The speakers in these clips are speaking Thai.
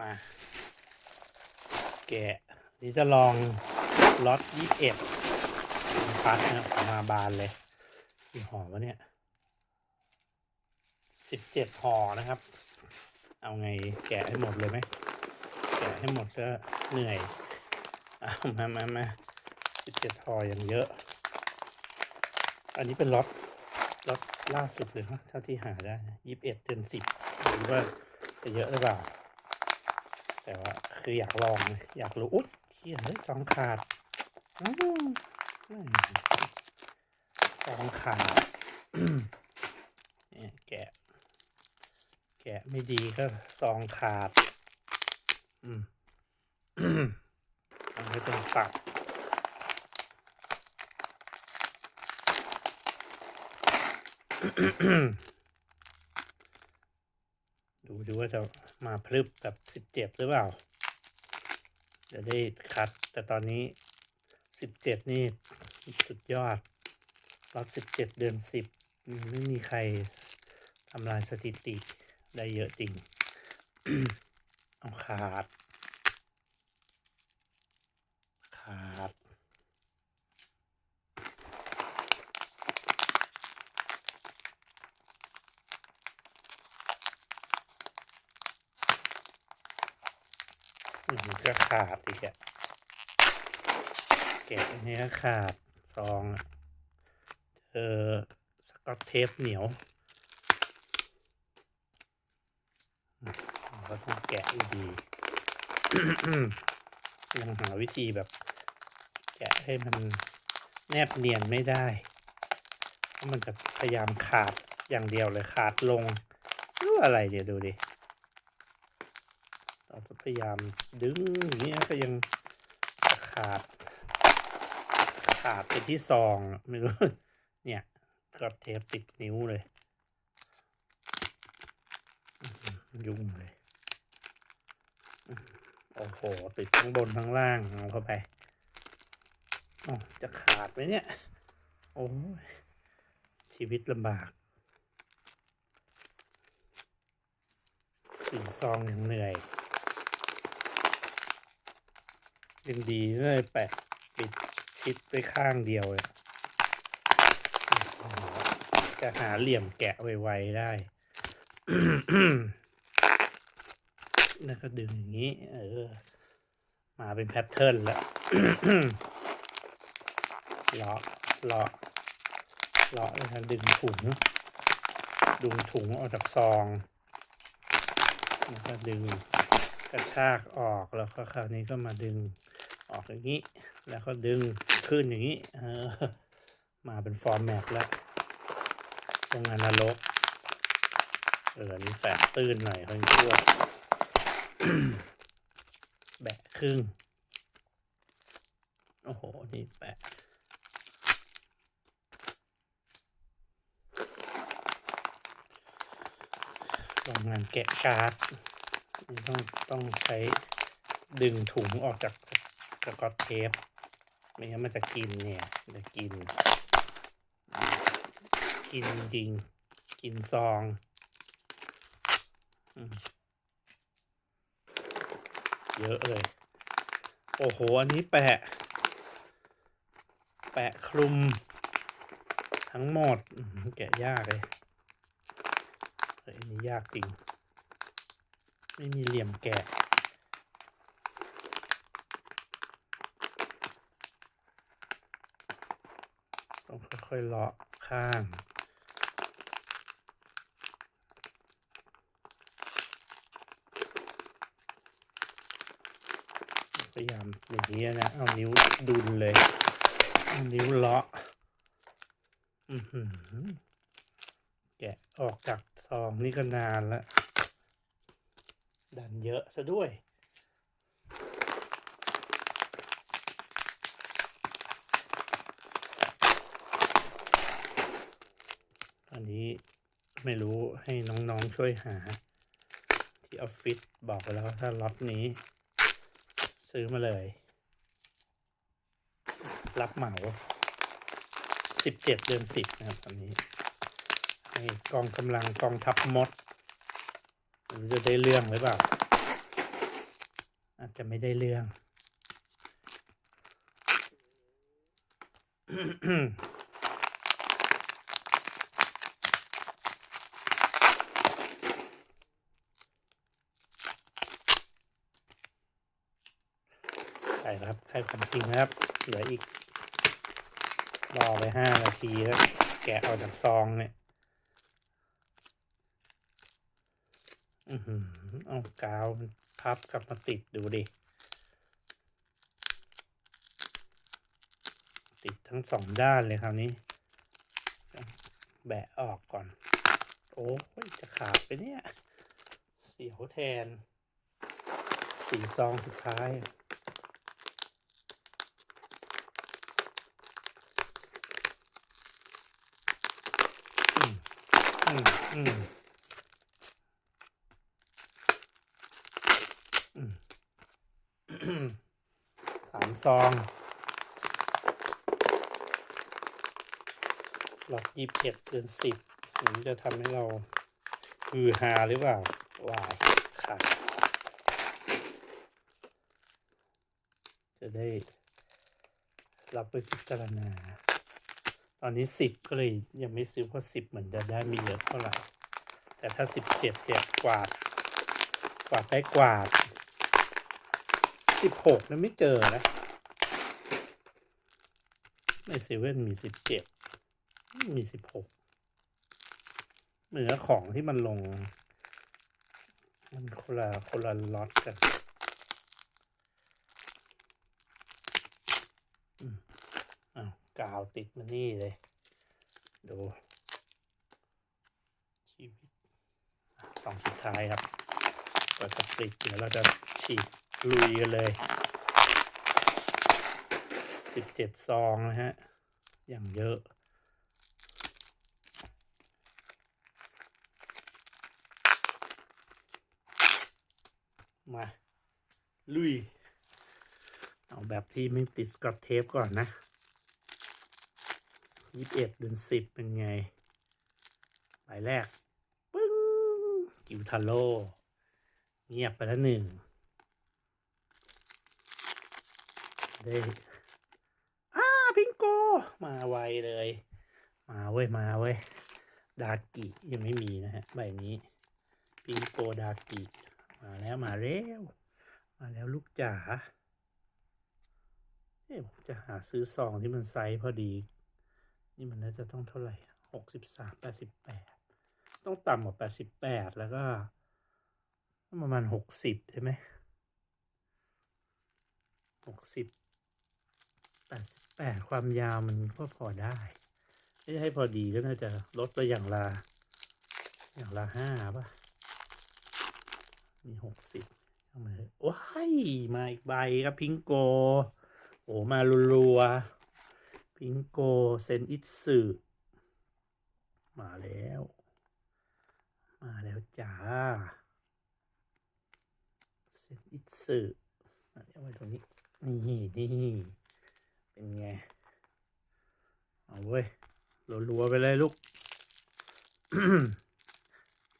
มา แกะนี่จะลองล็อตยี่สิบเอ็ดพัดนะครับมาบานเลยกี่ห่อวะเนี่ยสิบเจ็ดห่อนะครับ เอาไงแกะให้หมดเลยไหมแกะให้หมดก็เหนื่อยเอามามามาสิบเจ็ดห่ออย่างเยอะ อันนี้เป็นล็อตล็อตล่าสุดเลยนะเท่าที่หาได้ยี่สิบเอ็ดเดือนสิบหรือว่าจะเยอะหรือเปล่า แต่ว่าคืออยากลองอยากรู้อุ๊ยเขียนเลยสองขาดสองขาดเนี่ยแกะ แกะไม่ดีก็ซองขาด อืมมันก็ต้องปักดูดูว่าจะ มาพลึบกับสิบเจ็ดหรือเปล่า จะได้คัด แต่ตอนนี้สิบเจ็ดนี่สุดยอดรอบสิบเจ็ดเดือนสิบไม่มีใครทำลายสถิติได้เยอะจริง เอาขาด ขาด อืมก็ ขาดอีกอะแกะอันนี้ก็ขาดซองเจอสกอตเทปเหนียวก็ต้องแกะดียังหาวิธีแบบ แกะให้มันแนบเนียนไม่ได้เพราะมันจะพยายามขาดอย่างเดียวเลยขาดลงรืออะไรเดี๋ยวดูดิ พยายามดึงอย่างเนี้ยก็ยังขาด ขาดไปที่ซองอะไม่รู้ เนี่ยก็เทปติดนิ้วเลยอื้อหือยุ่งเลยอื้อโอ้โห ติดทั้งบนทั้งล่างเอาเข้าไปอ๋อจะขาดไหมเนี่ย โอ้ยชีวิตลำบากสี่ซองอย่างเหนื่อย ยังดีเลยแปะปิดชิดไปข้างเดียวเลยจะหาเหลี่ยมแกะไวๆได้ แล้วก็ดึงอย่างนี้ เออ มาเป็นแพทเทิร์นแล้วเลาะเลาะเลาะแล้วก็ดึงถุง ดึงถุงออกจากซอง แล้วก็ดึงกระชากออกแล้วก็คราวนี้ก็มาดึง ออกอย่างนี้ แล้วก็ดึงขึ้นอย่างนี้เออมาเป็นฟอร์แมตแล้วตรงอนาล็อกเอออันนี้แปะตื้นหน่อยค่อยชั่วแบะครึ่ง โอ้โห นี่แปะโรงงานแกะการ์ดต้องต้องใช้ดึงถุงออกจากส กอตเทปไม่งั้นมันจะกินเนี่ยจะกิน กินจริง กินซองอเยอะเลย โอ้โห อันนี้แปะ แปะคลุม ทั้งหมด แกะยากเลยเฮ้ยอันนี้ยากจริง ไม่มีเหลี่ยมแกะ ต้อง ค่อยเลาะข้าง พยายามอย่างนี้นะ เอานิ้วดุลเลย เอานิ้วเลาะอือหือแกะออกจากซองนี่ก็นานแล้ว ดันเยอะซะด้วย อันนี้ ไม่รู้ให้น้องๆช่วยหา ที่ออฟฟิศบอกไปแล้วถ้าล็อตนี้ ซื้อมาเลย รับเหมาสิบเจ็ดเดือนสิบนะครับตอนนี้ ให้กองกำลังกองทัพมดมจะได้เรื่องหรือเปล่า อาจจะไม่ได้เรื่อง ใช่ครับใช่ความจริงนะครับ เหลืออีก รอไปห้านาทีแล้วแกะออกจากซองเนี่ยอือหือเอากาวพับกลับมาติดดูดิ ติดทั้งสองด้านเลยคราวนี้ แบะออกก่อน โอ้ยจะขาดไปเนี่ย เสียวแทน สีซองสุดท้าย อืมอืมสามซอง หลอดยี่สิบเอ็ดเดือนสิบมันจะทำให้เราฮือฮาหรือเปล่าวาขาดจะได้รับไปพิจารณา ตอนนี้สิบก็เลยยังไม่ซื้อเพราะสิบเหมือนจะได้ไม่เยอะเท่าไหร่ แต่ถ้าสิบเจ็ดเนี่ยกวาด กวาดได้กวาดสิบหกนะไม่เจอนะในเซเว่นมีสิบเจ็ดมีสิบหกเหมือนของที่มันลง มันคนละคนละล็อตกันอืมอ้าว กาวติดมานี่เลย ดู ชีวิตสองสุดท้ายครับเปิดสปริตเดี๋ยวเราจะฉีดลุยกันเลยสิบเจ็ดซองนะฮะ อย่างเยอะมาลุย เอาแบบที่ไม่ติดสกอตเทปก่อนนะ ยี่สิบเอ็ดเดือนสิบเป็นไงใบแรกปึ้งกิวทาโร่เงียบไปแล้วหนึ่งได้อ้าพิงโก มาไวเลย มาเว้ย มาเว้ย ดากิยังไม่มีนะฮะใบนี้ พิงโกดากิ มาแล้วมาแล้วมาแล้วลูกจ๋าเอ๊ะผมจะหาซื้อซองที่มันไซส์พอดี นี่มันน่าจะต้องเท่าไหร่หกสิบสามแปดสิบแปดต้องต่ำกว่าแปดสิบแปดแล้วก็ประมาณหกสิบใช่ไหมหกสิบแปดสิบแปดความยาวมันก็พอได้ไม่ใช่พอดีก็น่าจะลดไปอย่างละอย่างละห้าป่ะมีหกสิบเข้ามาเลยว้ายมาอีกใบครับพิงโก โอ้มารัวๆ พิงโกเซนอิสึมาแล้ว มาแล้วจ้า เซนอิสึอันนี้เอาไว้ตรงนี้ นี่นี่เป็นไง เอาเว้ยรัวๆไปเลยลูก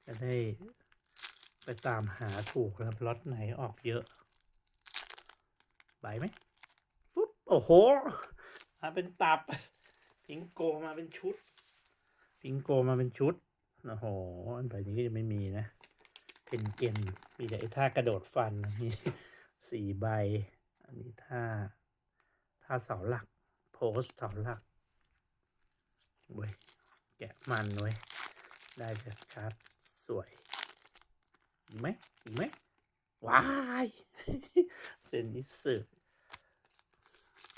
จะได้ไปตามหาถูกครับล็อตไหนออกเยอะใบไหมฟุ๊บ โอ้โห มาเป็นตับ พิงโกมาเป็นชุด พิงโกมาเป็นชุดโอ้โหอันใบนี้ก็จะไม่มีนะเกนเกนมีแต่ไอ้ท่ากระโดดฟันนะมีสี่ใบ อันนี้ท่าท่าเสาหลัก โพสเสาหลักเว้ยแกะมันเว้ยได้จากการ์ดสวยไหมไหมว้ายเซนนิสึ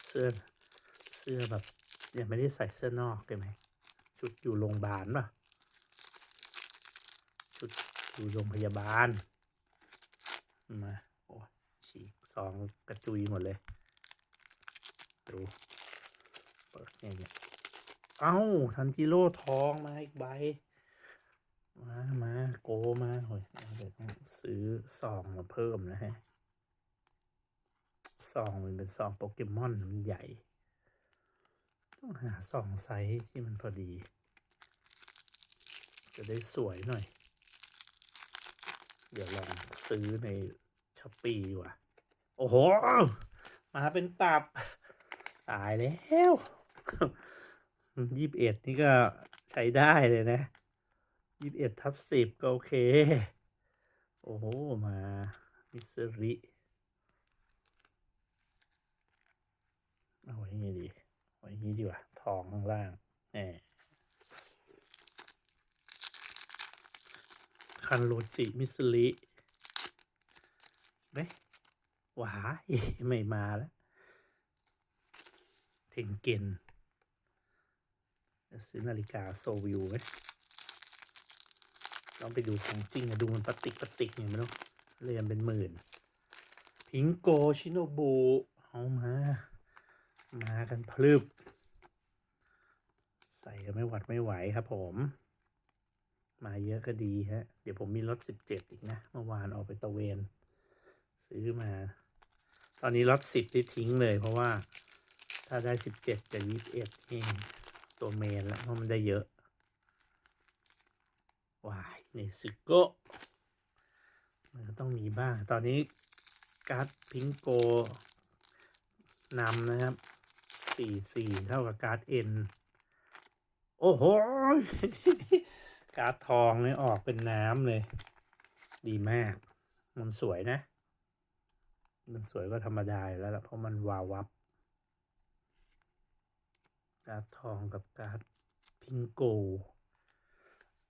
เสื้อเสื้อแบบยังไม่ได้ใส่เสื้อนอกเลยไหมชุดอยู่โรงพยาบาลป่ะชุดอยู่โรงพยาบาลมาโอ้ยฉีกซองกระจุยหมดเลยดูเปิดเนี่ยเนี่ยเอ้าทันจิโร่ทองมาอีกใบมามาโกมาโอ้ยเดี๋ยวต้องซื้อซองมาเพิ่มนะฮะซองมันเป็นซองโปเกมอนมันใหญ่ ต้องหาซองไซส์ที่มันพอดี จะได้สวยหน่อย เดี๋ยวลองซื้อในช้อปปี้ดีกว่า โอ้โห มาเป็นตับ ตายแล้วยี่สิบเอ็ดนี่ก็ใช้ได้เลยนะยี่สิบเอ็ดทับสิบก็โอเค โอ้โห มามิสซิริ เอาไว้ยังไงดี อย่างนี้ดีกว่า ทองข้างล่างแหมคันโรจิมิสซิริไหมหวาไม่มาแล้วเทงเกนซื้อนาฬิกาโซวิวไหมต้องไปดูของจริงอะดูมันปะติกปะติกเนี่ยไม่ต้เรียนเป็นหมื่น พิงโกชิโนบุเอามา มากันพลึบใส่กันไม่หวัดไม่ไหวครับผม มาเยอะก็ดีฮะ เดี๋ยวผมมีรถสิบเจ็ดอีกนะ เมื่อวานออกไปตะเวน ซื้อมา ตอนนี้รถสิบที่ทิ้งเลยเพราะว่าถ้าได้สิบเจ็ดกับยี่สิบเอ็ดนี่ตัวเมนแล้วเพราะมันได้เยอะวายนี่ซึโกะมันก็ต้องมีบ้าง ตอนนี้การ์ดพิงโกนำนะครับ สี่สี่เท่ากับการ์ดเอ็นโอ้โห การ์ดทองเนี่ยออกเป็นน้ำเลย ดีมาก มันสวยนะ มันสวยก็ธรรมดาแล้วล่ะเพราะมันวาววับ การ์ดทองกับการ์ดพิงโก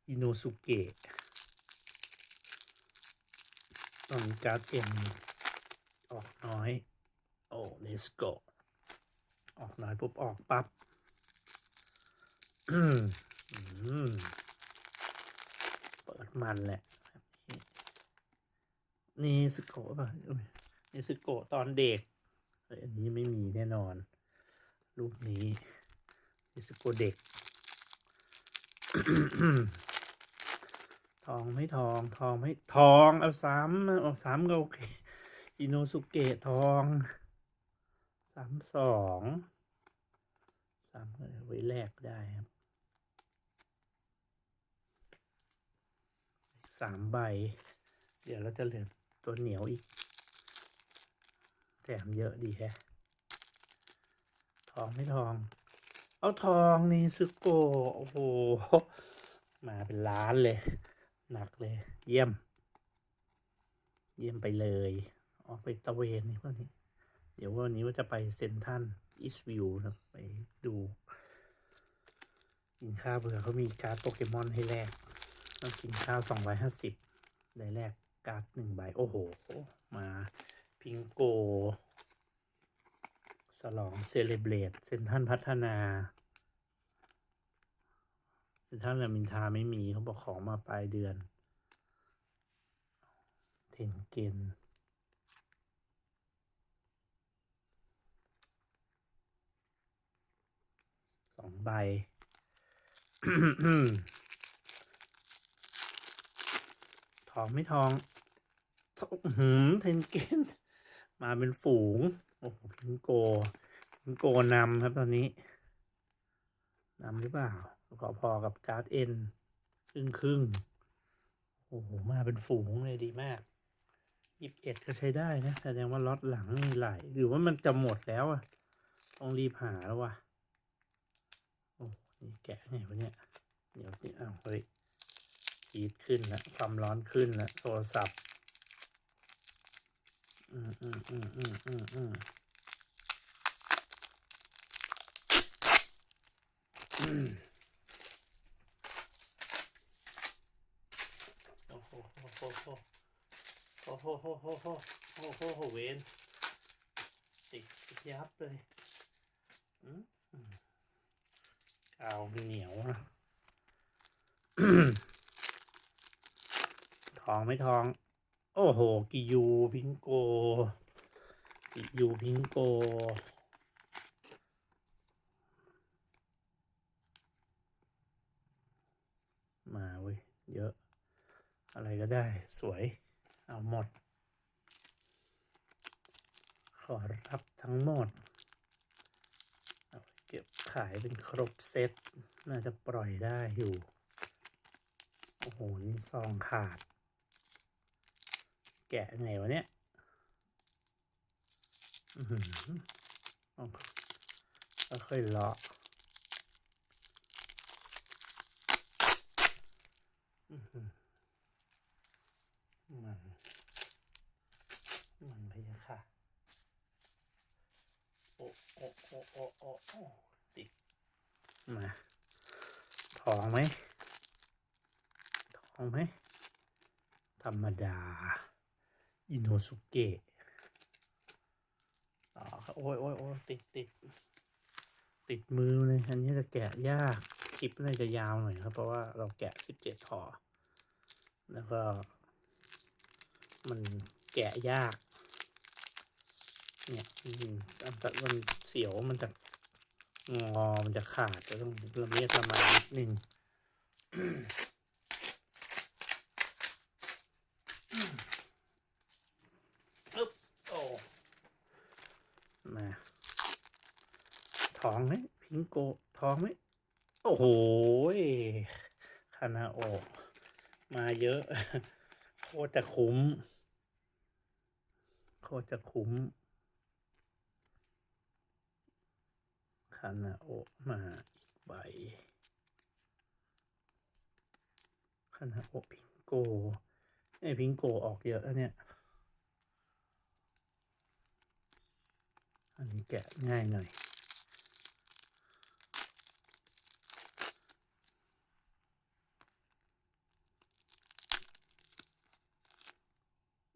อิโนสุเกะตอนการ์ดเอ็มออกน้อย โอ้เลสโก ออกน้อยปุ๊บออกปับ๊บเปิดมันแหละนี่สโกะป่ะนี่สโกะตอนเด็กเฮ้ยอันนี้ไม่มีแน่นอน รูปนี้นิสโกะเด็กทองไม่ทองทองไม่ทองเอาสามเอาสามก็โอเคอิโนสุเกะทอง สามสองสามไว้แลกได้ครับสามใบ เดี๋ยวเราจะเหลือตัวเหนียวอีก แถมเยอะดีแฮะ ทองไม่ทอง เอาทองนี่ซึโก โอ้โห มาเป็นล้านเลย หนักเลย เยี่ยม เยี่ยมไปเลย ออกไปตะเวนนี่พวกนี้ เดี๋ยววันนี้ว่าจะไปเซนทันอีสวิวนะไปดูกินข้าวเบื่อเขามีการ์ดโปเกมอนให้แลกต้องกินข้าวสองร้อยห้าสิบได้แลกการ์ดหนึ่งใบ โอ้โห มาพิงโกฉลองเซเลบรตเซนทันพัฒนาเซนทันรามินทาไม่มีเขาบอกของมาปลายเดือน เทนเกน องใบทองไม่ทองทองหืมเทนเกนมาเป็นฝูง โอ้โหพิงโกพิงโกนำครับตอนนี้นำหรือเปล่าขอพอกับการ์ดเอ็นครึ่งครึ่งโอ้โห มาเป็นฝูงเลยดีมากยิบเอ็ดก็ใช้ได้นะ แสดงว่าล็อตหลังมีไหลหรือว่ามันจะหมดแล้วอะต้องรีบหาแล้วว่ะ นี่แกะไงวะเนี่ย เดี๋ยวนี่อ้าวเฮ้ยฮีทขึ้นล้วความร้อนขึ้นล้วโทรศัพท์ อืมอืมอืมอืมอืมอืมโอ้โหโอ้โหโอ้โหโอ้โหโอ้โหโอโหเวนติดติดยับเลยอืม เอาวมันเหนียวนะทองไม่ทอง โอ้โห กิยูพิงโก กิยูพิงโก มาเว้ย เยอะ อะไรก็ได้ สวย เอาหมด ขอรับทั้งหมด เก็บขายเป็นครบเซต น่าจะปล่อยได้อยู่ โอ้โห นี่ซองขาด แกะไงวะเนี่ยหือก็ค่อยเลาะอือหือมันมันพยาค่ะ โอ้โอ้โอ้โอ้โอ้โอ้ติดมาทองไหมทองไหมธรรมดา อินโนสุเกะอ๋อโอ้ยโอ้ยโอ้ยติดติดติดมือเลยอันนี้จะแกะยากคลิปน่าจะยาวหน่อยครับ เพราะว่าเราแกะสิบเจ็ดห่อแล้วก็ มันแกะยาก เนี่ยอืมอันตะมันเสียวมันจะงอมันจะขาดจะต้องเริ่มเรียกประมาณนิดนึงอึ๊บโอ้มาท้องไหมพิงโกท้องไหมโอ้โหยคานาโอะมาเยอะ โคตรจะคุ้ม โคตรจะคุ้ม คานาโอะมาอีกใบคานาโอะพิงโกไอพิงโกออกเยอะแล้วเนี่ย อันนี้แกะง่ายหน่อย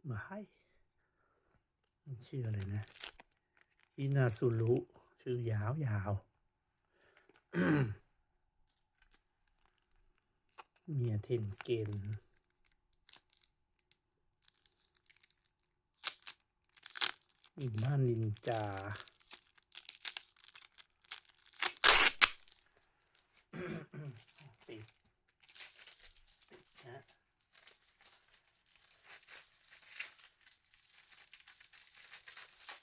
มาให้ชื่ออะไรนะ อินาสุรุ ชื่อยาวยาวเมียเทนเกนอิมานินจา ติดนะ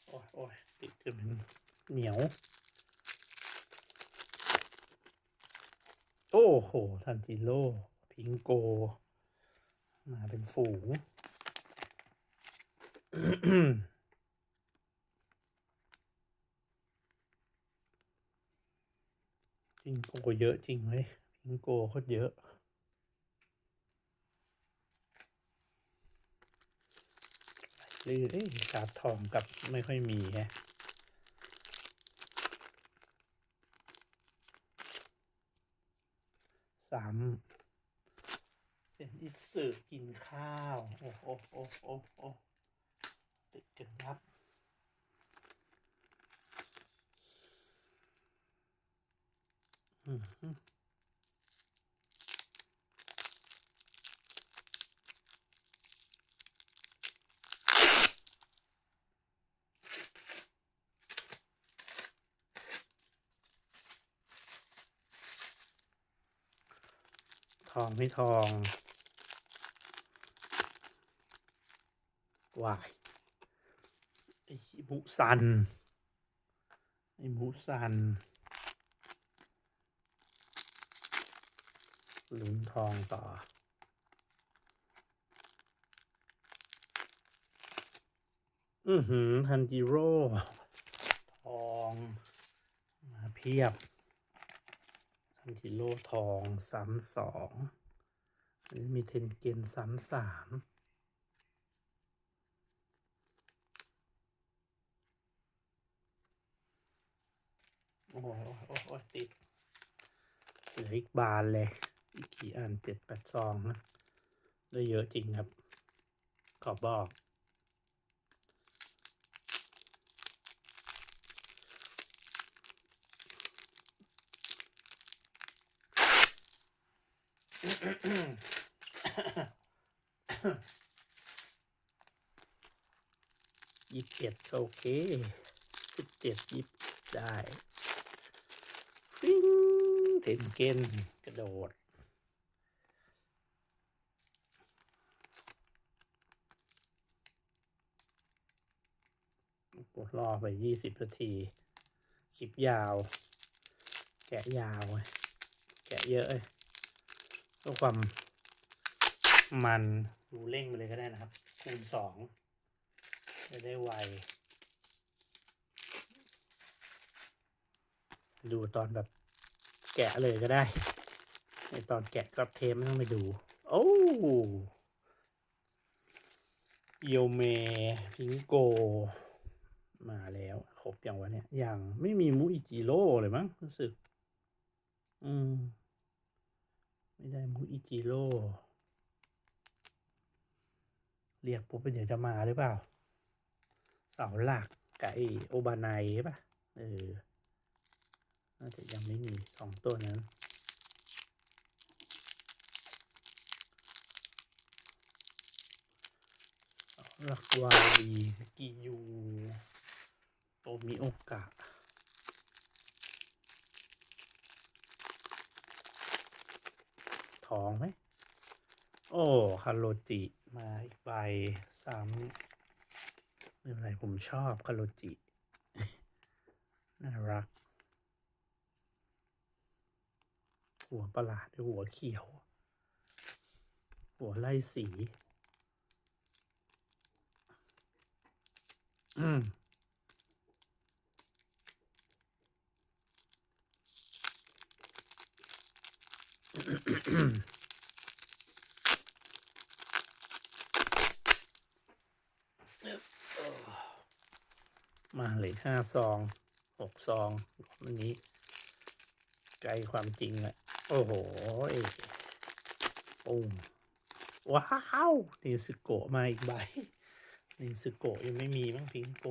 โอ้ยโอ้ยติดจนมัน เหนียว โอ้โห ทันจิโร่พิงโก มาเป็นฝูงพิงโกเยอะจริงเลยพิงโกโคตรเยอะลื่นเอ้ยกาบทองกับไม่ค่อยมีแฮะ ซ้ำเป็นอิสึกินข้าว โอ้โอ้โอ้โอ้โอ้ติดกันครับอืม ทองไม่ทองวายไอ้หมูสันไอ้หมูสันลุ้นทองต่ออือหือทันจิโร่ ทอง มาเพียบ ทันจิโร่ทองสามสองอันนี้มีเทนเกนสามสามโอ้โหโอ้โหโอ้โหติดเหลืออีกบานเลย อีกกี่อันเจ็ดแปดซองนะ ได้เยอะจริงครับ ขอบอก ยี่สิบเอ็ดโอเคสิบเจ็ดยี่สิบได้ฟิงเทนเกนกระโดดปวดรอไปยี่สิบนาที คลิปยาว แกะยาว แกะเยอะเลย เพื่อความมันดูเร่งไปเลยก็ได้นะครับ คูณสองจะได้ไว ดูตอนแบบแกะเลยก็ได้ ในตอนแกะก็เทปไม่ต้องไปดู โอ้โยเมพิงโก มาแล้วครบอย่างวะเนี่ย อยังไม่มีมูอิจิโร่เลยมั้งรู้สึก อืม ไม่ได้มูอิจิโร่เรียกปุ๊บเป็นเดี๋ยวจะมาหรือเปล่า เสาหลักกับไอโอบานายใช่ปะเออ น่าจะยังไม่มีสองตัวนั้นหลักวาลีกิยูโตมิโอกะ องไหม โอ้คาโรจิมาอีกใบซ้ำไม่เป็นไรผมชอบคาโรจิ น่ารัก หัวประหลาด้วยหัวเขียว หัวไล่สี อืม มาเลยห้าซองหกซองวันนี้ไกลความจริงอะโอ้โหปุ้มว้าวนิสโกะมาอีกใบนิสโกะยังไม่มีมั้งพิงโก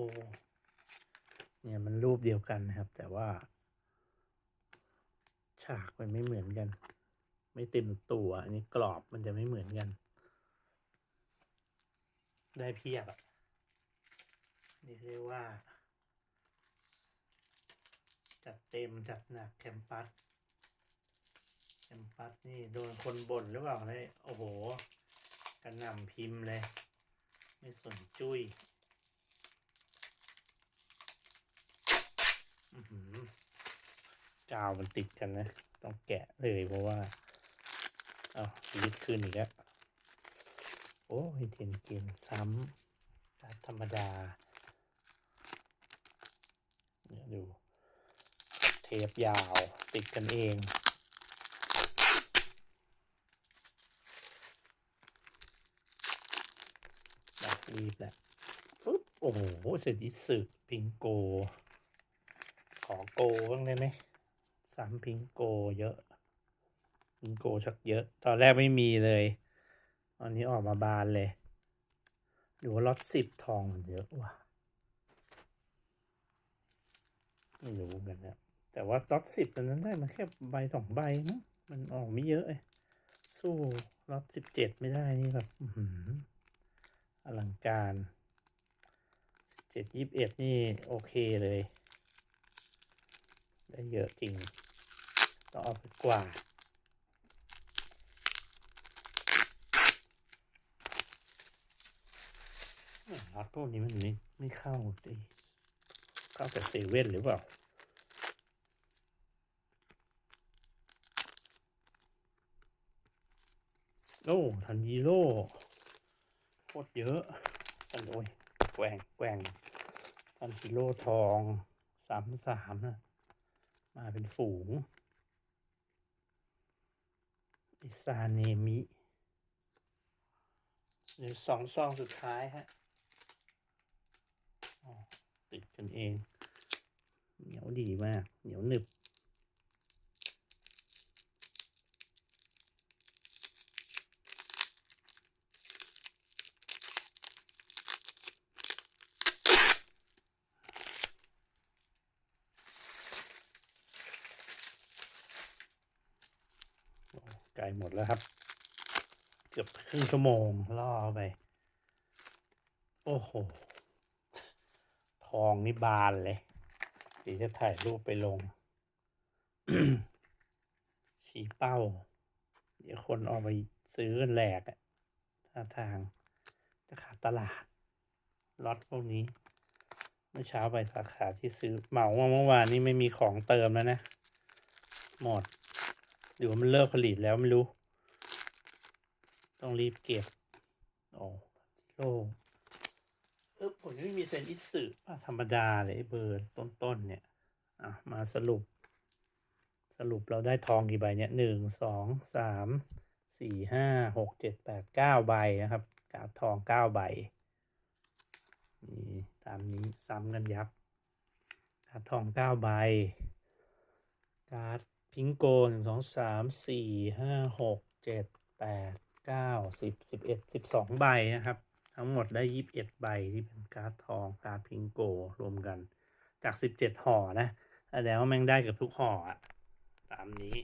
เนี่ยมันรูปเดียวกันนะครับ แต่ว่า ฉากมันไม่เหมือนกัน ไม่เต็มตัว อันนี้กรอบมันจะไม่เหมือนกัน ได้เพียบอะนี่เรียกว่า จัดเต็มจัดหนักแคมปัสแคมปัสนี่โดนคนบ่นหรือเปล่าเลยโอ้โหกระหน่ำพิมพ์เลย ไม่สนจุ้ยอื้อหือกาวมันติดกันนะ ต้องแกะเลยเพราะว่า เอาชีวิตขึ้นอีกแล้วโอ้ยเทนเกมซ้ำการธรรมดา เนี่ยดู เทปยาวติดกันเองดักรีบแหละฟึ๊บโอ้โหเสร็จอิสึพิงโก ขอโกบ้างได้ไหมสามพิงโกเยอะ พิงโกชักเยอะ ตอนแรกไม่มีเลย ตอนนี้ออกมาบานเลยหรือว่าล็อตสิบทองมันเยอะว่ะไม่รู้กันนะแต่ว่าล็อตสิบตอนนั้นได้มาแค่ใบสองใบมั้งมันออกไม่เยอะเลยสู้ล็อตสิบเจ็ดไม่ได้นี่แบบอลังการสิบเจ็ดยี่สิบเอ็ดนี่โอเคเลย ได้เยอะจริง ต้องเอาไปกว่าดเนี่ยล็ อตพวกนี้มันไม่ไม่เข้าดิเข้าแต่เซเว่นหรือเปล่าโอ้ทันยีโร่โคตรเยอะทันโอ้ยแกว่งแกว่งทันยีโร่ทองสามสามนะมาเป็นฝูง อิซาเนมิเดี๋ยวสองซองสุดท้ายฮะ ติดกันเอง เหนียวดีมาก เหนียวหนึบ ไกลหมดแล้วครับ เกือบครึ่งชั่วโมงล่อไป โอ้โห ทองนี่บานเลยเดี๋ยวจะถ่ายรูปไปลงชี้เป้า เดี๋ยวคนเอาไปซื้อแหลกอะท่าทางจะขาดตลาดล็อตพวกนี้ เมื่อเช้าไปสาขาที่ซื้อเหมามาเมื่อวานนี้ไม่มีของเติมแล้วนะ หมดหรือว่ามันเลิกผลิตแล้วไม่รู้ ต้องรีบเก็บ โอ้โล เออผมไม่มีเซนอิสึป่ะธรรมดาเลยเบอร์ต้นๆเนี่ยอะมาสรุป สรุปเราได้ทองกี่ใบเนี่ยหนึ่งสองสามสี่ห้าหกเจ็ดแปดเก้าใบนะครับการ์ดทองเก้าใบนี่ตามนี้ซ้ำกันยับการ์ดทองเก้าใบการ์ดพิงโกหนึ่งสองสามสี่ห้าหกเจ็ดแปดเก้าสิบสิบเอ็ดสิบสองใบนะครับ ทั้งหมดได้ยี่สิบเอ็ดใบที่เป็นการ์ดทองการ์ดพิงโกรวมกัน จากสิบเจ็ดห่อนะแสดงว่าแม่งได้เกับทุกห่ออะตามนี้